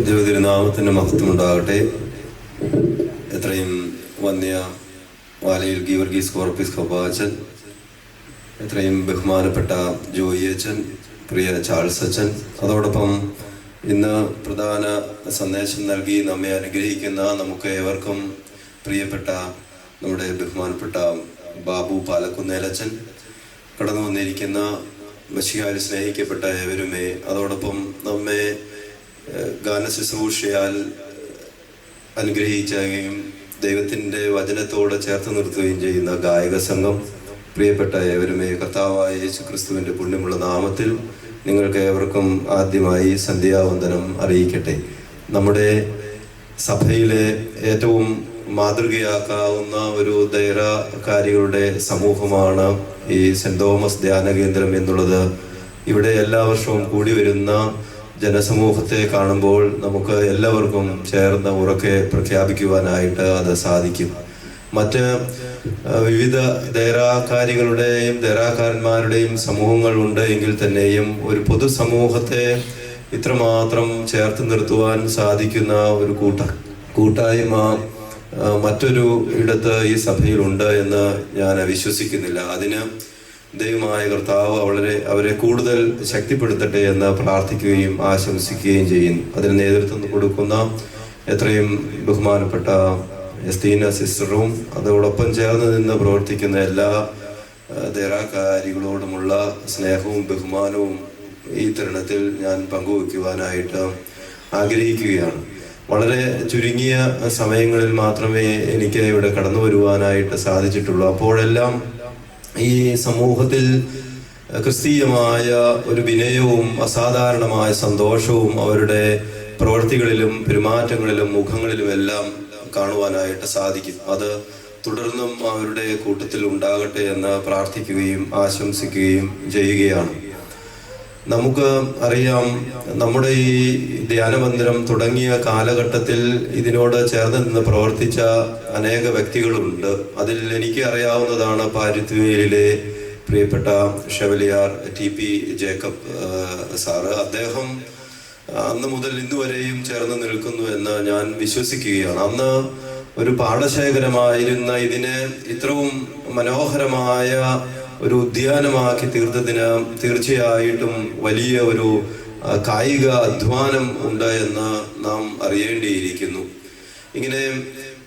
ദൈവതിരുനാമത്തിന്റെ മഹത്വം ഉണ്ടാകട്ടെ എത്രയും വന്യ വാലയിൽ ഗീവർഗീസ് കോർപ്പീസ് കൊപ്പാച്ചൻ എത്രയും ബഹുമാനപ്പെട്ട ജോയി അച്ഛൻ പ്രിയ ചാൾസ് അച്ഛൻ അതോടൊപ്പം ഇന്ന് പ്രധാന സന്ദേശം നൽകി നമ്മെ അനുഗ്രഹിക്കുന്ന നമുക്ക് ഏവർക്കും പ്രിയപ്പെട്ട നമ്മുടെ ബഹുമാനപ്പെട്ട ബാബു പാലക്കുന്നേലച്ചൻ കടന്നു വന്നിരിക്കുന്ന മഷികാരി സ്നേഹിക്കപ്പെട്ട ഏവരുമേ അതോടൊപ്പം നമ്മെ ഏഹ്, ഗാന ശുശ്രൂഷയാൽ അനുഗ്രഹിക്കുകയും ദൈവത്തിന്റെ വചനത്തോടെ ചേർത്ത് നിർത്തുകയും ചെയ്യുന്ന ഗായക സംഘം. പ്രിയപ്പെട്ട ഏവരുമേ കർത്താവായ യേശു ക്രിസ്തുവിന്റെ പുണ്യമുള്ള നാമത്തിൽ നിങ്ങൾക്ക് ഏവർക്കും ആദ്യമായി സന്ധ്യാവന്ദനം അറിയിക്കട്ടെ. നമ്മുടെ സഭയിലെ ഏറ്റവും മാതൃകയാക്കാവുന്ന ഒരു ധൈര്യകാരികളുടെ സമൂഹമാണ് ഈ സെന്റ് തോമസ് ധ്യാന കേന്ദ്രം എന്നുള്ളത്. ഇവിടെ എല്ലാ വർഷവും കൂടി വരുന്ന ജനസമൂഹത്തെ കാണുമ്പോൾ നമുക്ക് എല്ലാവർക്കും ചേർന്ന് ഉറക്കെ പ്രഖ്യാപിക്കുവാനായിട്ട് അത് സാധിക്കും. മറ്റ് വിവിധ ധൈരാകാരികളുടെയും ധൈരാക്കാരന്മാരുടെയും സമൂഹങ്ങൾ ഉണ്ട് എങ്കിൽ തന്നെയും ഒരു പൊതുസമൂഹത്തെ ഇത്രമാത്രം ചേർത്ത് നിർത്തുവാൻ സാധിക്കുന്ന ഒരു കൂട്ട കൂട്ടായ്മ മറ്റൊരു ഇടത്ത് ഈ സഭയിലുണ്ട് എന്ന് ഞാൻ വിശ്വസിക്കുന്നില്ല. അതിന് ദൈവമായ കർത്താവ് അവളെ അവരെ കൂടുതൽ ശക്തിപ്പെടുത്തട്ടെ എന്ന് പ്രാർത്ഥിക്കുകയും ആശംസിക്കുകയും ചെയ്യുന്നു. അതിന് നേതൃത്വം കൊടുക്കുന്ന എത്രയും ബഹുമാനപ്പെട്ട എസ്തീന സിസ്റ്ററും അതോടൊപ്പം ചേർന്ന് നിന്ന് പ്രവർത്തിക്കുന്ന എല്ലാ ദേറാകാരികളോടുമുള്ള സ്നേഹവും ബഹുമാനവും ഈ തരുണത്തിൽ ഞാൻ പങ്കുവയ്ക്കുവാനായിട്ട് ആഗ്രഹിക്കുകയാണ്. വളരെ ചുരുങ്ങിയ സമയങ്ങളിൽ മാത്രമേ എനിക്ക് ഇവിടെ കടന്നു വരുവാനായിട്ട് സാധിച്ചിട്ടുള്ളൂ. അപ്പോഴെല്ലാം ഈ സമൂഹത്തിൽ ക്രിസ്തീയമായ ഒരു വിനയവും അസാധാരണമായ സന്തോഷവും അവരുടെ പ്രവൃത്തികളിലും പെരുമാറ്റങ്ങളിലും മുഖങ്ങളിലും എല്ലാം കാണുവാനായിട്ട് സാധിക്കും. അത് തുടർന്നും അവരുടെ കൂട്ടത്തിൽ ഉണ്ടാകട്ടെ എന്ന് പ്രാർത്ഥിക്കുകയും ആശംസിക്കുകയും ചെയ്യുകയാണ്. നമുക്ക് അറിയാം നമ്മുടെ ഈ ധ്യാനമന്ദിരം തുടങ്ങിയ കാലഘട്ടത്തിൽ ഇതിനോട് ചേർന്ന് നിന്ന് പ്രവർത്തിച്ച അനേക വ്യക്തികളുണ്ട്. അതിൽ എനിക്ക് അറിയാവുന്നതാണ് പാരിത്വേലിലെ പ്രിയപ്പെട്ട chevalier T P Jacob sir. അദ്ദേഹം അന്ന് മുതൽ ഇന്നുവരെയും ചേർന്ന് നിൽക്കുന്നു എന്ന് ഞാൻ വിശ്വസിക്കുകയാണ്. അന്ന് ഒരു പാടശേഖരമായിരുന്ന ഇതിനെ ഇത്രയും മനോഹരമായ ഒരു ഉദ്യാനമാക്കി തീർത്തതിന് തീർച്ചയായിട്ടും വലിയ ഒരു കായിക അധ്വാനം ഉണ്ട് എന്ന് നാം അറിയേണ്ടിയിരിക്കുന്നു. ഇങ്ങനെ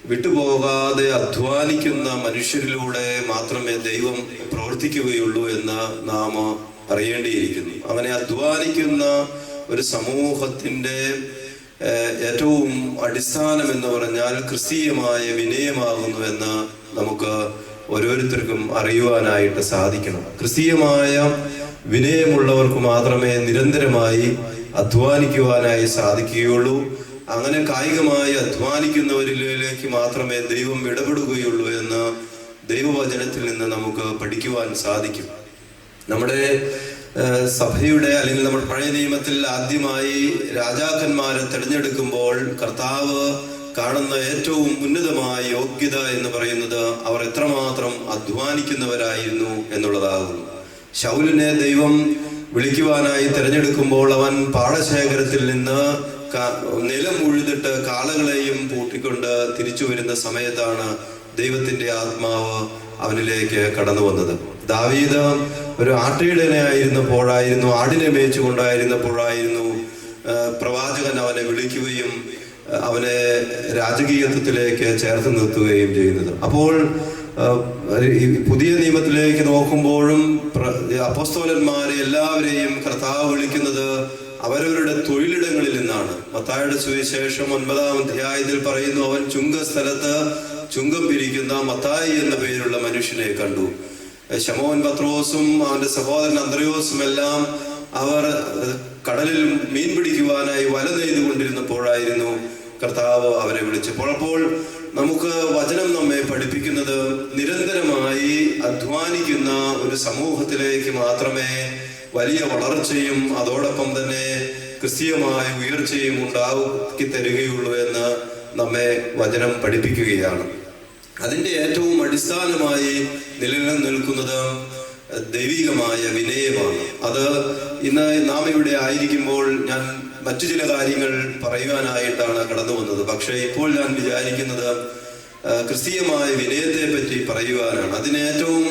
വിട്ടുപോകാതെ അധ്വാനിക്കുന്ന മനുഷ്യരിലൂടെ മാത്രമേ ദൈവം പ്രവർത്തിക്കുകയുള്ളൂ എന്ന് നാം അറിയേണ്ടിയിരിക്കുന്നു. അങ്ങനെ അധ്വാനിക്കുന്ന ഒരു സമൂഹത്തിന്റെ ഏറ്റവും അടിസ്ഥാനം എന്ന് പറഞ്ഞാൽ ക്രിസ്തീയമായ വിനയമാകുന്നു എന്ന് നമുക്ക് ഓരോരുത്തർക്കും അറിയുവാനായിട്ട് സാധിക്കണം. ക്രിസ്തീയമായ വിനയമുള്ളവർക്ക് മാത്രമേ നിരന്തരമായി അധ്വാനിക്കുവാനായി സാധിക്കുകയുള്ളൂ. അങ്ങനെ കായികമായി അധ്വാനിക്കുന്നവരിലേക്ക് മാത്രമേ ദൈവം ഇടപെടുകയുള്ളൂ എന്ന് ദൈവവചനത്തിൽ നിന്ന് നമുക്ക് പഠിക്കുവാൻ സാധിക്കും. നമ്മുടെ സഭയുടെ അല്ലെങ്കിൽ നമ്മുടെ പഴയ നിയമത്തിൽ ആദ്യമായി രാജാക്കന്മാരെ തിരഞ്ഞെടുക്കുമ്പോൾ കർത്താവ് കാണുന്ന ഏറ്റവും ഉന്നതമായ യോഗ്യത എന്ന് പറയുന്നത് അവർ എത്രമാത്രം അധ്വാനിക്കുന്നവരായിരുന്നു എന്നുള്ളതാകുന്നു. ശൗലിനെ ദൈവം വിളിക്കുവാനായി തിരഞ്ഞെടുക്കുമ്പോൾ അവൻ പാടശേഖരത്തിൽ നിന്ന് നിലം ഉഴുതിട്ട് കാളകളെയും പൂട്ടിക്കൊണ്ട് തിരിച്ചു വരുന്ന സമയത്താണ് ദൈവത്തിന്റെ ആത്മാവ് അവനിലേക്ക് കടന്നു വന്നത്. ദാവീദ് ഒരു ആട്ടിടനെ ആയിരുന്നപ്പോഴായിരുന്നു ആടിനെ മേച്ചുകൊണ്ടായിരുന്നപ്പോഴായിരുന്നു ആ, പ്രവാചകൻ അവനെ വിളിക്കുകയും അവനെ രാജകീയത്വത്തിലേക്ക് ചേർത്ത് നിർത്തുകയും ചെയ്യുന്നത്. അപ്പോൾ പുതിയ നിയമത്തിലേക്ക് നോക്കുമ്പോഴും അപ്പസ്തോലന്മാരെ എല്ലാവരെയും കർത്താവ് വിളിക്കുന്നത് അവരവരുടെ തൊഴിലിടങ്ങളിൽ നിന്നാണ്. മത്തായുടെ സുവിശേഷം ഒൻപതാം അധ്യായത്തിൽ പറയുന്നു അവൻ ചുങ്ക സ്ഥലത്ത് ചുങ്കം പിരിക്കുന്ന മത്തായി എന്ന പേരുള്ള മനുഷ്യനെ കണ്ടു. ശമോൻ പത്രോസും അവന്റെ സഹോദരൻ അന്ത്രയോസും എല്ലാം അവർ കടലിൽ മീൻ പിടിക്കുവാനായി വല നെയ്തുകൊണ്ടിരുന്നപ്പോഴായിരുന്നു കർത്താവ് അവരെ വിളിച്ചപ്പോൾ. അപ്പോൾ നമുക്ക് വചനം നമ്മെ പഠിപ്പിക്കുന്നത് നിരന്തരമായി അധ്വാനിക്കുന്ന ഒരു സമൂഹത്തിലേക്ക് മാത്രമേ വലിയ വളർച്ചയും അതോടൊപ്പം തന്നെ ക്രിസ്തീയമായ ഉയർച്ചയും ഉണ്ടാക്കി തരികയുള്ളൂ എന്ന് നമ്മെ വചനം പഠിപ്പിക്കുകയാണ്. അതിന്റെ ഏറ്റവും അടിസ്ഥാനമായി നിലനിൽക്കുന്നത് ദൈവികമായ വിനയമാണ്. അത് ഇന്ന് നാം ഇവിടെ ആയിരിക്കുമ്പോൾ ഞാൻ മറ്റു ചില കാര്യങ്ങൾ പറയുവാനായിട്ടാണ് കടന്നു വന്നത്. പക്ഷേ ഇപ്പോൾ ഞാൻ വിചാരിക്കുന്നത് ക്രിസ്തീയമായ വിനയത്തെ പറ്റി പറയുവാനാണ്. അതിന് ഏറ്റവും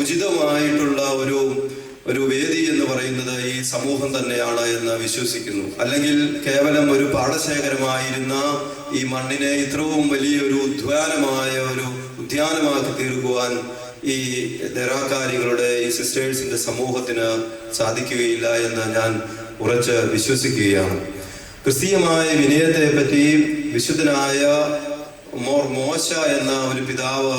ഉചിതമായിട്ടുള്ള ഒരു ഒരു വേദി എന്ന് പറയുന്നത് ഈ സമൂഹം തന്നെയാണ് എന്ന് വിശ്വസിക്കുന്നു. അല്ലെങ്കിൽ കേവലം ഒരു പാടശേഖരമായിരുന്ന ഈ മണ്ണിനെ ഇത്രയും വലിയൊരു ഉദ്യാനമായ ഒരു ഉദ്യാനമാക്കി തീർക്കുവാൻ ഈ നിറാകാരികളുടെ ഈ സിസ്റ്റേഴ്സിന്റെ സമൂഹത്തിന് സാധിക്കുകയില്ല എന്ന് ഞാൻ ഉറച്ച് വിശ്വസിക്കുകയാണ്. ക്രിസ്തീയമായ വിനയത്തെ പറ്റി വിശുദ്ധനായ മോർ മോശ എന്ന ഒരു പിതാവ്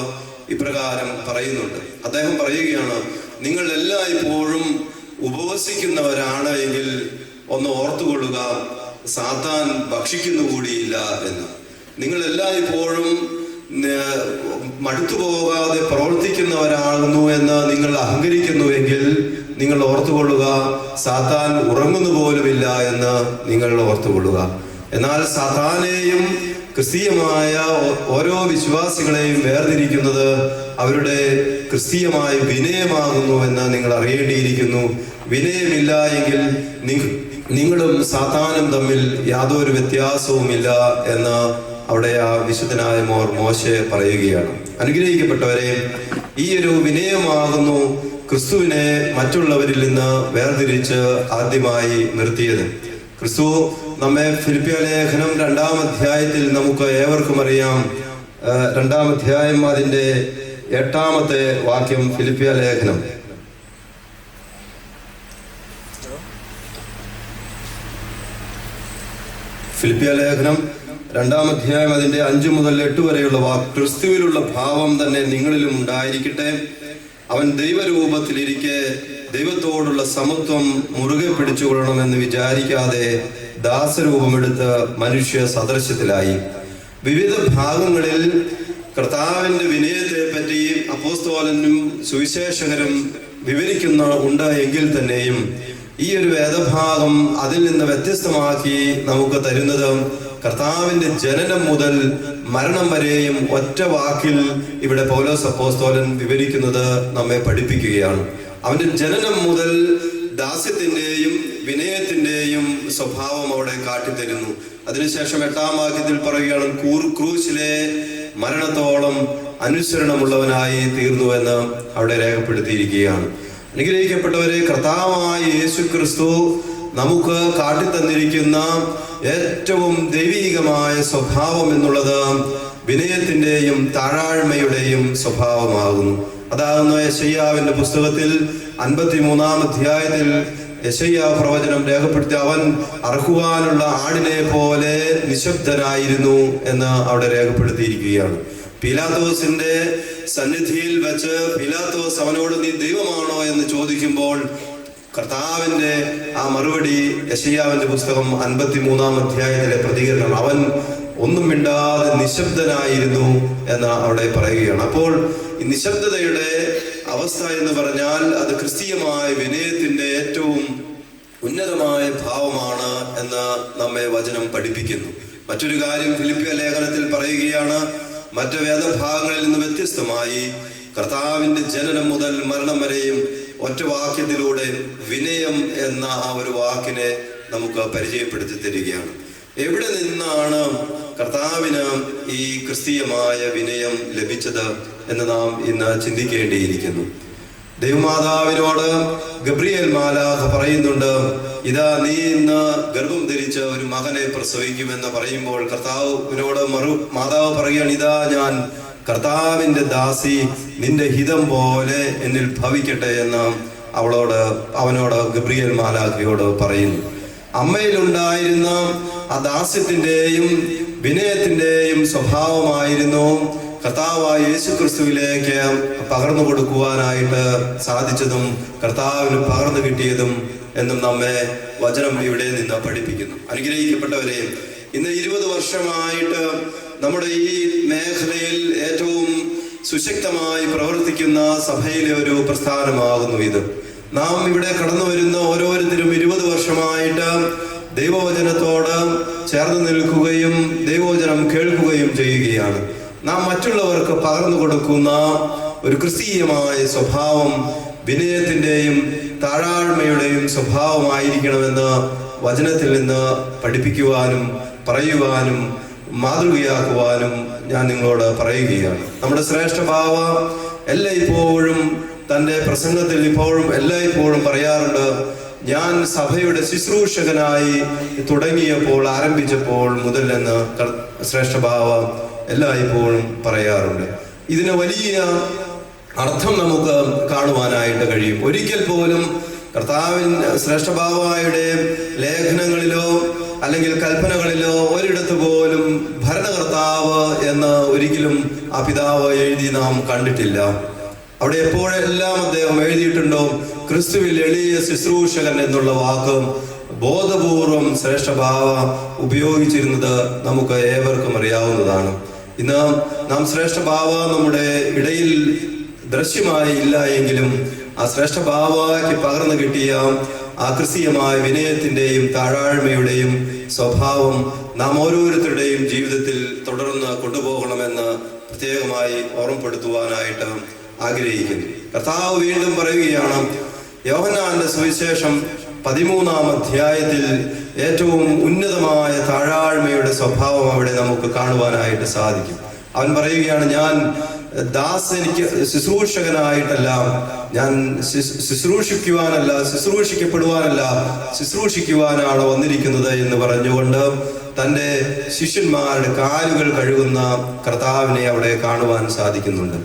ഇപ്രകാരം പറയുന്നുണ്ട്. അദ്ദേഹം പറയുകയാണ് നിങ്ങൾ എല്ലായ്പ്പോഴും ഉപവസിക്കുന്നവരാണ് എങ്കിൽ ഒന്ന് ഓർത്തുകൊള്ളുക സാത്താൻ ഭക്ഷിക്കുന്നു കൂടിയില്ല എന്ന്. നിങ്ങൾ എല്ലായ്പ്പോഴും മടുത്തു പോകാതെ പ്രവർത്തിക്കുന്നവരാകുന്നു എന്ന് നിങ്ങൾ അഹങ്കരിക്കുന്നുവെങ്കിൽ നിങ്ങൾ ഓർത്തുകൊള്ളുക സാത്താൻ ഉറങ്ങുന്നു പോലുമില്ല എന്ന് നിങ്ങൾ ഓർത്തുകൊള്ളുക. എന്നാൽ സാത്താനെയും ക്രിസ്തീയമായ ഓരോ വിശ്വാസികളെയും വേർതിരിക്കുന്നത് അവരുടെ ക്രിസ്തീയമായ വിനയമാകുന്നു എന്ന് നിങ്ങൾ അറിയേണ്ടിയിരിക്കുന്നു. വിനയമില്ല എങ്കിൽ നിങ്ങളും സാത്താനും തമ്മിൽ യാതൊരു വ്യത്യാസവുമില്ല എന്ന് അവിടെ ആ വിശുദ്ധനായ മോർ മോശെ പറയുകയാണ്. അനുഗ്രഹിക്കപ്പെട്ടവരെ ഈ ഒരു വിനയമാകുന്നു ക്രിസ്തുവിനെ മറ്റുള്ളവരിൽ നിന്ന് വേർതിരിച്ച് ആദ്യമായി നിർത്തിയത്. ക്രിസ്തു നമ്മെ ഫിലിപ്പിയ ലേഖനം രണ്ടാം അധ്യായത്തിൽ നമുക്ക് ഏവർക്കും അറിയാം. രണ്ടാം അധ്യായം അതിന്റെ എട്ടാമത്തെ വാക്യം ഫിലിപ്പിയ ലേഖനം. ഫിലിപ്പിയ ലേഖനം രണ്ടാം അധ്യായം അതിന്റെ അഞ്ചു മുതൽ എട്ട് വരെയുള്ള വാക്ക് ക്രിസ്തുവിലുള്ള ഭാവം തന്നെ നിങ്ങളിലും ഉണ്ടായിരിക്കട്ടെ. അവൻ ദൈവരൂപത്തിലിരിക്കെ ദൈവത്തോടുള്ള സമത്വം മുറുകെ പിടിച്ചുകൊള്ളണമെന്ന് വിചാരിക്കാതെ ദാസരൂപമെടുത്ത് മനുഷ്യ സദൃശ്യത്തിലായി വിവിധ ഭാഗങ്ങളിൽ കർത്താവിന്റെ വിനയത്തെ പറ്റി അപ്പോസ്തോലനും സുവിശേഷകരും വിവരിക്കുന്ന ഉണ്ട് എങ്കിൽ തന്നെയും ഈ ഒരു വേദഭാഗം അതിൽ നിന്ന് വ്യത്യസ്തമാക്കി നമുക്ക് തരുന്നത് കർത്താവിന്റെ ജനനം മുതൽ മരണം വരെയും ഒറ്റ വാക്കിൽ ഇവിടെ പൗലോസ് അപ്പോസ്തോലൻ വിവരിക്കുന്നത് നമ്മെ പഠിപ്പിക്കുകയാണ്. അവന്റെ ജനനം മുതൽ ദാസ്യത്തിന്റെയും വിനയത്തിന്റെയും സ്വഭാവം അവിടെ കാട്ടിത്തരുന്നു. അതിനുശേഷം എട്ടാം വാക്യത്തിൽ പറയുകയാണ് കൂർ ക്രൂശിലെ മരണത്തോളം അനുസരണമുള്ളവനായി തീർന്നു എന്ന് അവിടെ രേഖപ്പെടുത്തിയിരിക്കുകയാണ്. അനുഗ്രഹിക്കപ്പെട്ടവരെ കർത്താവായ യേശു ക്രിസ്തു നമുക്ക് കാട്ടിത്തന്നിരിക്കുന്ന ഏറ്റവും ദൈവീകമായ സ്വഭാവം എന്നുള്ളത് വിനയത്തിന്റെയും താഴാഴ്മയുടെയും സ്വഭാവമാകുന്നു. അതാകുന്നു യശയ്യാവിന്റെ പുസ്തകത്തിൽ അൻപത്തിമൂന്നാം അധ്യായത്തിൽ യശയ്യ പ്രവചനം രേഖപ്പെടുത്തി അവൻ അർഹുവാനുള്ള ആടിനെ പോലെ നിശബ്ദനായിരുന്നു എന്ന് അവിടെ രേഖപ്പെടുത്തിയിരിക്കുകയാണ്. പീലാത്തോസിന്റെ സന്നിധിയിൽ വെച്ച് പീലാത്തോസ് അവനോട് നീ ദൈവമാണോ? എന്ന് ചോദിക്കുമ്പോൾ കർത്താവിന്റെ ആ മറുപടി യശയ്യാവിന്റെ പുസ്തകം അൻപത്തിമൂന്നാം അധ്യായത്തിലെ പ്രതികരണം. അവൻ ഒന്നും മിണ്ടാതെ നിശബ്ദനായിരുന്നു എന്ന് അവിടെ പറയുകയാണ്. അപ്പോൾ ഈ നിശബ്ദതയുടെ അവസ്ഥ എന്ന് പറഞ്ഞാൽ അത് ക്രിസ്തീയമായ വിനയത്തിന്റെ ഏറ്റവും ഉന്നതമായ ഭാവമാണ് എന്ന് നമ്മെ വചനം പഠിപ്പിക്കുന്നു. മറ്റൊരു കാര്യം ഫിലിപ്പിയ ലേഖനത്തിൽ പറയുകയാണ് മറ്റു വേദഭാഗങ്ങളിൽ നിന്ന് വ്യത്യസ്തമായി കർത്താവിന്റെ ജനനം മുതൽ മരണം വരെയും ഒറ്റ വാക്യത്തിലൂടെ വിനയം എന്ന ആ ഒരു വാക്കിനെ നമുക്ക് പരിചയപ്പെടുത്തി തരികയാണ്. എവിടെ നിന്നാണ് കർത്താവിന് ഈ ക്രിസ്തീയമായ വിനയം ലഭിച്ചത് എന്ന് നാം ഇന്ന് ചിന്തിക്കേണ്ടിയിരിക്കുന്നു. ദൈവമാതാവിനോട് ഗബ്രിയൽ മാലാഖ പറയുന്നുണ്ട് ഇതാ നീ ഇന്ന് ഗർഭം ധരിച്ച ഒരു മകനെ പ്രസവിക്കുമെന്ന് പറയുമ്പോൾ കർത്താവിനോട് മറു മാതാവ് പറയുകയാണ് ഇതാ ഞാൻ കർത്താവിന്റെ ദാസി നിന്റെ ഹിതം പോലെ എന്നിൽ ഭവിക്കട്ടെ എന്ന് അവളോട് അവനോട് ഗബ്രിയേൽ മാലാഖയോട് പറയുന്നു. അമ്മയിലുണ്ടായിരുന്ന ആ ദാസ്യത്തിന്റെയും വിനയത്തിന്റെയും സ്വഭാവമായിരുന്നു കർത്താവായ യേശു ക്രിസ്തുവിലേക്ക് പകർന്നു കൊടുക്കുവാനായിട്ട് സാധിച്ചതും കർത്താവിന് പകർന്നു കിട്ടിയതും എന്നും നമ്മെ വചനം ഇവിടെ നിന്ന് പഠിപ്പിക്കുന്നു. അനുഗ്രഹിക്കപ്പെട്ടവരെ ഇന്ന് ഇരുപത് വർഷമായിട്ട് നമ്മുടെ ഈ മേഖലയിൽ സുശക്തമായി പ്രവർത്തിക്കുന്ന സഭയിലെ ഒരു പ്രസ്ഥാനമാകുന്നു ഇത്. നാം ഇവിടെ കടന്നു വരുന്ന ഓരോരുത്തരും ഇരുപത് വർഷമായിട്ട് ദൈവവചനത്തോട് ചേർന്ന് നിൽക്കുകയും ദൈവവചനം കേൾക്കുകയും ചെയ്യുകയാണ്. നാം മറ്റുള്ളവർക്ക് പകർന്നു കൊടുക്കുന്ന ഒരു ക്രിസ്തീയമായ സ്വഭാവം വിനയത്തിന്റെയും താഴാഴ്മയുടെയും സ്വഭാവമായിരിക്കണമെന്ന് വചനത്തിൽ നിന്ന് പഠിപ്പിക്കുവാനും പറയുവാനും മാതൃകയാക്കുവാനും ഞാൻ നിങ്ങളോട് പറയുകയാണ്. നമ്മുടെ ശ്രേഷ്ഠ ഭാവ എല്ലായ്പ്പോഴും തന്റെ പ്രസംഗത്തിൽ ഇപ്പോഴും എല്ലായ്പ്പോഴും പറയാറുണ്ട് ഞാൻ സഭയുടെ ശുശ്രൂഷകനായി തുടങ്ങിയപ്പോൾ ആരംഭിച്ചപ്പോൾ മുതൽ എന്ന് ശ്രേഷ്ഠഭാവ ശ്രേഷ്ഠ ഭാവ എല്ലായ്പ്പോഴും പറയാറുണ്ട്. ഇതിന് വലിയ അർത്ഥം നമുക്ക് കാണുവാനായിട്ട് കഴിയും. ഒരിക്കൽ പോലും കർത്താവിൻ ശ്രേഷ്ഠഭാവായുടെ ലേഖനങ്ങളിലോ അല്ലെങ്കിൽ കൽപ്പനകളിലോ ഒരിടത്ത് പോലും ഭരണകർത്താവ് എന്ന് ഒരിക്കലും ആ പിതാവ് എഴുതി നാം കണ്ടിട്ടില്ല. അവിടെ എപ്പോഴെല്ലാം അദ്ദേഹം എഴുതിയിട്ടുണ്ടോ ക്രിസ്തുവിൽ എളിയ ശുശ്രൂഷകൻ എന്നുള്ള വാക്ക് ബോധപൂർവം ശ്രേഷ്ഠഭാവ ഉപയോഗിച്ചിരുന്നത് നമുക്ക് ഏവർക്കും അറിയാവുന്നതാണ്. ഇന്ന് നാം ശ്രേഷ്ഠഭാവ നമ്മുടെ ഇടയിൽ ദൃശ്യമായി ഇല്ല എങ്കിലും ആ ശ്രേഷ്ഠഭാവയ്ക്ക് പകർന്നു കിട്ടിയ ആ ക്രിസ്തീയമായ വിനയത്തിന്റെയും താഴാഴ്മയുടെയും സ്വഭാവം നാം ഓരോരുത്തരുടെയും ജീവിതത്തിൽ തുടർന്ന് കൊണ്ടുപോകണമെന്ന് പ്രത്യേകമായി ഓർമ്മപ്പെടുത്തുവാനായിട്ട് ആഗ്രഹിക്കുന്നു. കർത്താവ് വീണ്ടും പറയുകയാണ് യോഹനാന്റെ സുവിശേഷം പതിമൂന്നാം അധ്യായത്തിൽ ഏറ്റവും ഉന്നതമായ താഴാഴ്മയുടെ സ്വഭാവം അവിടെ നമുക്ക് കാണുവാനായിട്ട് സാധിക്കും. അവൻ പറയുകയാണ് ഞാൻ ദാസനിക്ക് ശുശ്രൂഷകനായിട്ടല്ല. ഞാൻ ശുശ്രൂ- ശുശ്രൂഷിക്കുവാനല്ല ശുശ്രൂഷിക്കപ്പെടുവാനല്ല ശുശ്രൂഷിക്കുവാനാണ് വന്നിരിക്കുന്നത് എന്ന് പറഞ്ഞുകൊണ്ട് തന്റെ ശിഷ്യന്മാരുടെ കാലുകൾ കഴുകുന്ന കർത്താവിനെ അവിടെ കാണുവാൻ സാധിക്കുന്നുണ്ട്.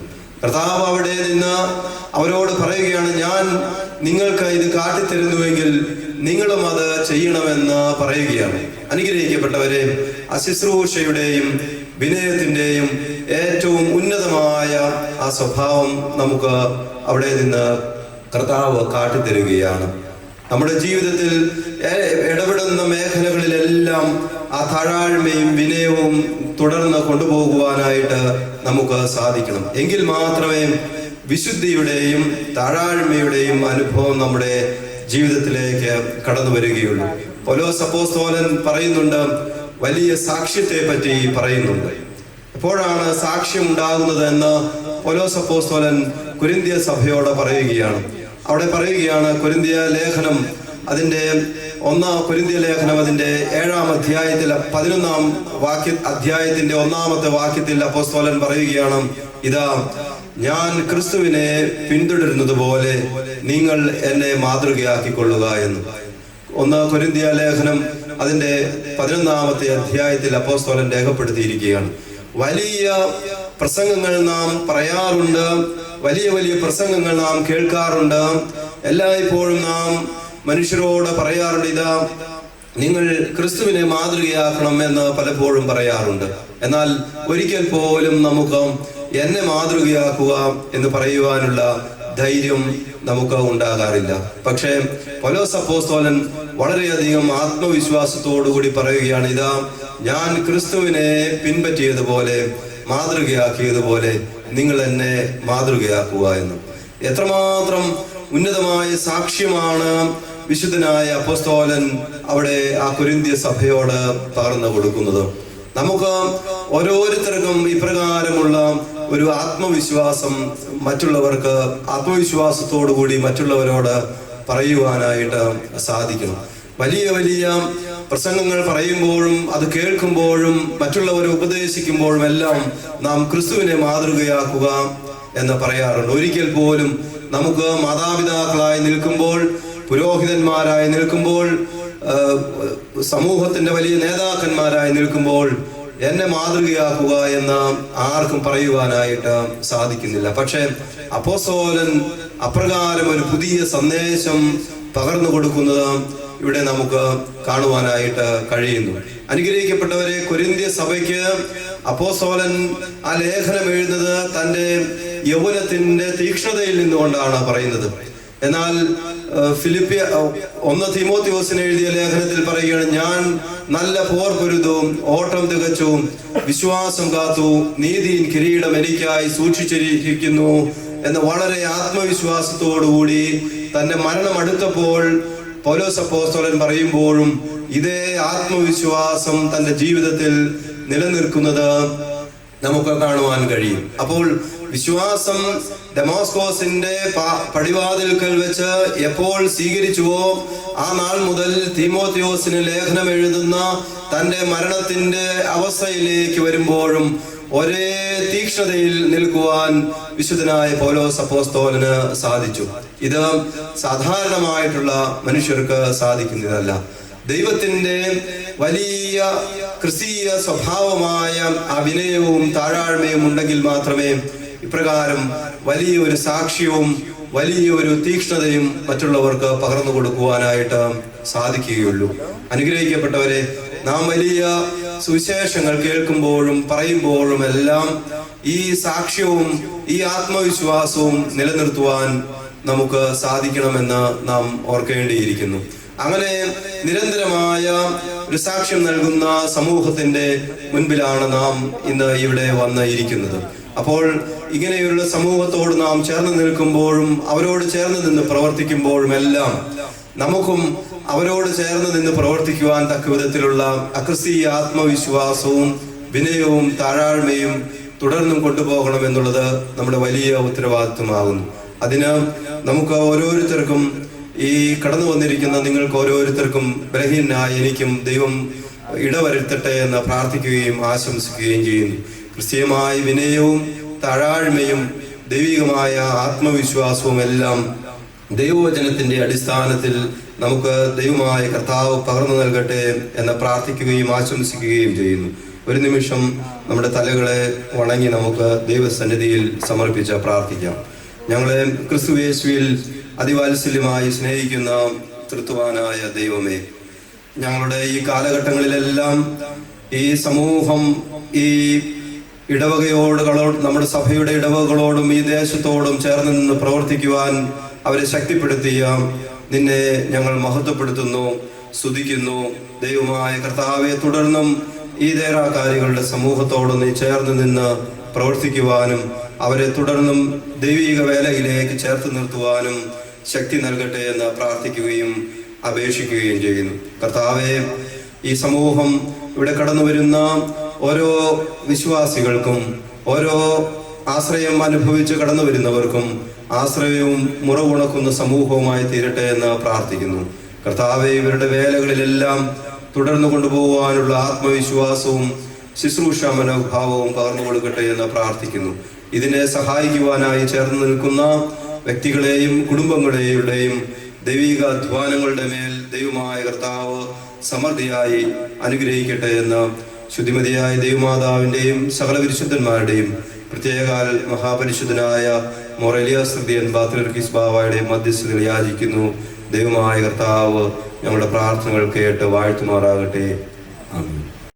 കർത്താവ് അവിടെ നിന്ന് അവരോട് പറയുകയാണ് ഞാൻ നിങ്ങൾക്ക് ഇത് കാട്ടിത്തരുന്നുവെങ്കിൽ നിങ്ങളും അത് ചെയ്യണമെന്ന് പറയുകയാണ്. അനുഗ്രഹിക്കപ്പെട്ടവരെ അശുശ്രൂഷയുടെയും വിനയത്തിന്റെയും ഏറ്റവും ആ സ്വഭാവം നമുക്ക് അവിടെ നിന്ന് കർത്താവ് കാട്ടിത്തരുകയാണ്. നമ്മുടെ ജീവിതത്തിൽ ഇടപെടുന്ന മേഖലകളിലെല്ലാം ആ താഴാഴ്മയും വിനയവും തുടർന്ന് കൊണ്ടുപോകുവാനായിട്ട് നമുക്ക് സാധിക്കണം. എങ്കിൽ മാത്രമേ വിശുദ്ധിയുടെയും താഴാഴ്മയുടെയും അനുഭവം നമ്മുടെ ജീവിതത്തിലേക്ക് കടന്നു വരികയുള്ളൂ. പൊലോ സപ്പോസ്തോലൻ പറയുന്നുണ്ട് വലിയ സാക്ഷ്യത്തെ പറ്റി പറയുന്നുണ്ട്. എപ്പോഴാണ് സാക്ഷ്യം ഉണ്ടാകുന്നത് എന്ന് പൊലോസ് അപ്പോസ്തോലൻ കുരിന്തിയ സഭയോട് പറയുകയാണ്. അവിടെ പറയുകയാണ് കുരിന്തിയ ലേഖനം അതിന്റെ ഒന്നാം കുരിന്തിയ ലേഖനം അതിന്റെ ഏഴാം അധ്യായത്തിൽ പതിനൊന്നാം വാക്യ അധ്യായത്തിന്റെ ഒന്നാമത്തെ വാക്യത്തിൽ അപ്പോസ്തോലൻ പറയുകയാണ് ഇതാ ഞാൻ ക്രിസ്തുവിനെ പിന്തുടരുന്നത് പോലെ നിങ്ങൾ എന്നെ മാതൃകയാക്കിക്കൊള്ളുക എന്ന്. ഒന്ന് കൊരിന്തിയ ലേഖനം അതിന്റെ പതിനൊന്നാമത്തെ അധ്യായത്തിൽ അപ്പോസ്തോലൻ രേഖപ്പെടുത്തിയിരിക്കുകയാണ്. വലിയ പ്രസംഗങ്ങൾ നാം പറയാറുണ്ട്. വലിയ വലിയ പ്രസംഗങ്ങൾ നാം കേൾക്കാറുണ്ട്. എല്ലായ്പ്പോഴും നാം മനുഷ്യരോട് പറയാറുണ്ട് ഇതാ നിങ്ങൾ ക്രിസ്തുവിനെ മാതൃകയാക്കണം എന്ന് പലപ്പോഴും പറയാറുണ്ട്. എന്നാൽ ഒരിക്കൽ പോലും നമുക്ക് എന്നെ മാതൃകയാക്കുക എന്ന് പറയുവാനുള്ള ധൈര്യം നമുക്ക് ഉണ്ടാകാറില്ല. പക്ഷേ പലോസ് അപ്പോസ്തോലൻ വളരെയധികം ആത്മവിശ്വാസത്തോടു കൂടി പറയുകയാണ് ഇതാ ഞാൻ ക്രിസ്തുവിനെ പിൻപറ്റിയതുപോലെ മാതൃകയാക്കിയതുപോലെ നിങ്ങൾ എന്നെ മാതൃകയാക്കുക എന്നും. എത്രമാത്രം ഉന്നതമായ സാക്ഷ്യമാണ് വിശുദ്ധനായ അപ്പസ്തോലൻ അവിടെ ആ കുരിന്തിയ സഭയോട് പകർന്നു കൊടുക്കുന്നത്. നമുക്ക് ഓരോരുത്തർക്കും ഇപ്രകാരമുള്ള ഒരു ആത്മവിശ്വാസം മറ്റുള്ളവർക്ക് ആത്മവിശ്വാസത്തോടു കൂടി മറ്റുള്ളവരോട് പറയുവാനായിട്ട് സാധിക്കണം വലിയ വലിയ പ്രസംഗങ്ങൾ പറയുമ്പോഴും അത് കേൾക്കുമ്പോഴും മറ്റുള്ളവരെ ഉപദേശിക്കുമ്പോഴും എല്ലാം നാം ക്രിസ്തുവിനെ മാതൃകയാക്കുക എന്ന് പറയാറുണ്ട്. ഒരിക്കൽ പോലും നമുക്ക് മാതാപിതാക്കളായി നിൽക്കുമ്പോൾ പുരോഹിതന്മാരായി നിൽക്കുമ്പോൾ സമൂഹത്തിന്റെ വലിയ നേതാക്കന്മാരായി നിൽക്കുമ്പോൾ എന്നെ മാതൃകയാക്കുക എന്ന് ആർക്കും പറയുവാനായിട്ട് സാധിക്കുന്നില്ല. പക്ഷെ അപ്പോസോലൻ അപ്രകാരം ഒരു പുതിയ സന്ദേശം പകർന്നു കൊടുക്കുന്നത് ഇവിടെ നമുക്ക് കാണുവാനായിട്ട് കഴിയുന്നു. അനുഗ്രഹിക്കപ്പെട്ടവരെ കൊരിന്ത്യ സഭയ്ക്ക് അപ്പോസോലൻ ആ ലേഖനം എഴുതുന്നത് തന്റെ യൗവനത്തിന്റെ തീക്ഷ്ണതയിൽ നിന്നുകൊണ്ടാണ് പറയുന്നത്. എന്നാൽ ഫിലിപ്പിയ ഒന്ന് തിമോത്തിയോസിന് എഴുതിയ ലേഖനത്തിൽ പറയുകയാണ് ഞാൻ നല്ല പോർ പൊരുതും ഓട്ടം തികച്ചു വിശ്വാസം കാത്തു നീതിയിൻ കിരീടം എനിക്കായി സൂക്ഷിച്ചിരിക്കുന്നു എന്ന് വളരെ ആത്മവിശ്വാസത്തോടുകൂടി തന്റെ മരണം അടുത്തപ്പോൾ പൗലോസ് അപ്പോസ്തലൻ പറയുമ്പോഴും ഇതേ ആത്മവിശ്വാസം തന്റെ ജീവിതത്തിൽ നിലനിൽക്കുന്നത് നമുക്ക് കാണുവാൻ കഴിയും. അപ്പോൾ വിശ്വാസം ഡെമോസ്കോസിന്റെ പടിവാതിൽക്കൽ വെച്ച് എപ്പോൾ സ്വീകരിച്ചുവോ ആ നാൾ മുതൽ തീമോത്തിയോസിന് ലേഖനം എഴുതുന്ന തന്റെ മരണത്തിന്റെ അവസ്ഥയിലേക്ക് വരുമ്പോഴും ഒരേ തീക്ഷ്ണതയിൽ നിൽക്കുവാൻ വിശുദ്ധനായ പൗലോസ് അപ്പോസ്തോലന് സാധിച്ചു. ഇത് സാധാരണമായിട്ടുള്ള മനുഷ്യർക്ക് സാധിക്കുന്നതല്ല. ദൈവത്തിന്റെ വലിയ ക്രിസ്തീയ സ്വഭാവമായ ആ വിനയവും താഴാഴ്മയും ഉണ്ടെങ്കിൽ മാത്രമേ ഇപ്രകാരം വലിയൊരു സാക്ഷ്യവും വലിയൊരു തീക്ഷ്ണതയും മറ്റുള്ളവർക്ക് പകർന്നു കൊടുക്കുവാനായിട്ട് സാധിക്കുകയുള്ളൂ. അനുഗ്രഹിക്കപ്പെട്ടവരെ നാം വലിയ സുവിശേഷങ്ങൾ കേൾക്കുമ്പോഴും പറയുമ്പോഴും എല്ലാം ഈ സാക്ഷ്യവും ഈ ആത്മവിശ്വാസവും നിലനിർത്തുവാൻ നമുക്ക് സാധിക്കണമെന്ന് നാം ഓർക്കേണ്ടിയിരിക്കുന്നു. അങ്ങനെ നിരന്തരമായ ഒരു സാക്ഷ്യം നൽകുന്ന സമൂഹത്തിന്റെ മുൻപിലാണ് നാം ഇന്ന് ഇവിടെ വന്നിരിക്കുന്നത് അപ്പോൾ ഇങ്ങനെയുള്ള സമൂഹത്തോട് നാം ചേർന്ന് നിൽക്കുമ്പോഴും അവരോട് ചേർന്ന് നിന്ന് പ്രവർത്തിക്കുമ്പോഴും എല്ലാം നമുക്കും അവരോട് ചേർന്ന് നിന്ന് പ്രവർത്തിക്കുവാൻ തക്ക വിധത്തിലുള്ള അക്രിസ്തീയ ആത്മവിശ്വാസവും വിനയവും താഴാഴ്മയും തുടർന്നും കൊണ്ടുപോകണം എന്നുള്ളത് നമ്മുടെ വലിയ ഉത്തരവാദിത്വമാകുന്നു. അതിന് നമുക്ക് ഓരോരുത്തർക്കും ഈ കടന്നു വന്നിരിക്കുന്ന നിങ്ങൾക്ക് ഓരോരുത്തർക്കും ബലഹീനായ എനിക്കും ദൈവം ഇടവരുത്തട്ടെ എന്ന് പ്രാർത്ഥിക്കുകയും ആശംസിക്കുകയും ചെയ്യുന്നു. ക്രിസ്തീയമായ വിനയവും താഴാഴ്മയും ദൈവികമായ ആത്മവിശ്വാസവും എല്ലാം ദൈവവചനത്തിന്റെ അടിസ്ഥാനത്തിൽ നമുക്ക് ദൈവമായ കർത്താവ് പകർന്നു നൽകട്ടെ എന്ന് പ്രാർത്ഥിക്കുകയും ആശംസിക്കുകയും ചെയ്യുന്നു. ഒരു നിമിഷം നമ്മുടെ തലകളെ വണങ്ങി നമുക്ക് ദൈവസന്നിധിയിൽ സമർപ്പിച്ച് പ്രാർത്ഥിക്കാം. ഞങ്ങളെ ക്രിസ്തുവേശുവിൽ അതിവാത്സല്യമായി സ്നേഹിക്കുന്ന തൃത്വാനായ ദൈവമേ ഞങ്ങളുടെ ഈ കാലഘട്ടങ്ങളിലെല്ലാം ഈ സമൂഹം ഈ ഇടവകയോടുകളോട് നമ്മുടെ സഭയുടെ ഇടവകളോടും ഈ ദേശത്തോടും ചേർന്ന് നിന്ന് പ്രവർത്തിക്കുവാൻ അവരെ ശക്തിപ്പെടുത്തിയ നിന്നെ ഞങ്ങൾ മഹത്വപ്പെടുത്തുന്നു സ്തുതിക്കുന്നു. ദൈവമായ കർത്താവെ തുടർന്നും ഈ ദേരാകാരികളുടെ സമൂഹത്തോട് നീ ചേർന്ന് നിന്ന് പ്രവർത്തിക്കുവാനും അവരെ തുടർന്നും ദൈവിക വേലയിലേക്ക് ചേർത്ത് നിർത്തുവാനും ശക്തി നൽകട്ടെ എന്ന് പ്രാർത്ഥിക്കുകയും അപേക്ഷിക്കുകയും ചെയ്യുന്നു. കർത്താവെ ഈ സമൂഹം ഇവിടെ കടന്നു വരുന്ന ഓരോ വിശ്വാസികൾക്കും ഓരോ ആശ്രയം അനുഭവിച്ച് കടന്നു വരുന്നവർക്കും ആശ്രയവും മുറവുണക്കുന്ന സമൂഹവുമായി തീരട്ടെ എന്ന് പ്രാർത്ഥിക്കുന്നു. കർത്താവെ ഇവരുടെ വേലകളിലെല്ലാം തുടർന്നു കൊണ്ടുപോകാനുള്ള ആത്മവിശ്വാസവും ശുശ്രൂഷ മനോഭാവവും പകർന്നു കൊടുക്കട്ടെ എന്ന് പ്രാർത്ഥിക്കുന്നു. ഇതിനെ സഹായിക്കുവാനായി ചേർന്ന് നിൽക്കുന്ന വ്യക്തികളെയും കുടുംബങ്ങളെയും ദൈവിക അധ്വാനങ്ങളുടെ മേൽ ദൈവമായ കർത്താവ് സമൃദ്ധിയായി അനുഗ്രഹിക്കട്ടെ എന്ന് ശുദ്ധിമതിയായ ദൈവമാതാവിന്റെയും സകല വിശുദ്ധന്മാരുടെയും പ്രത്യേകാൽ മഹാപരിശുദ്ധനായ മൊറേലിയ ഹൃദയൻ ബാത്രിർക്കിസ് ബാവയുടെയും മധ്യസ്ഥതയിൽ യാചിക്കുന്നു. ദൈവമായ കർത്താവ് ഞങ്ങളുടെ പ്രാർത്ഥനകൾ കേട്ട് വാഴ്ത്തുമാറാകട്ടെ. ആമീൻ.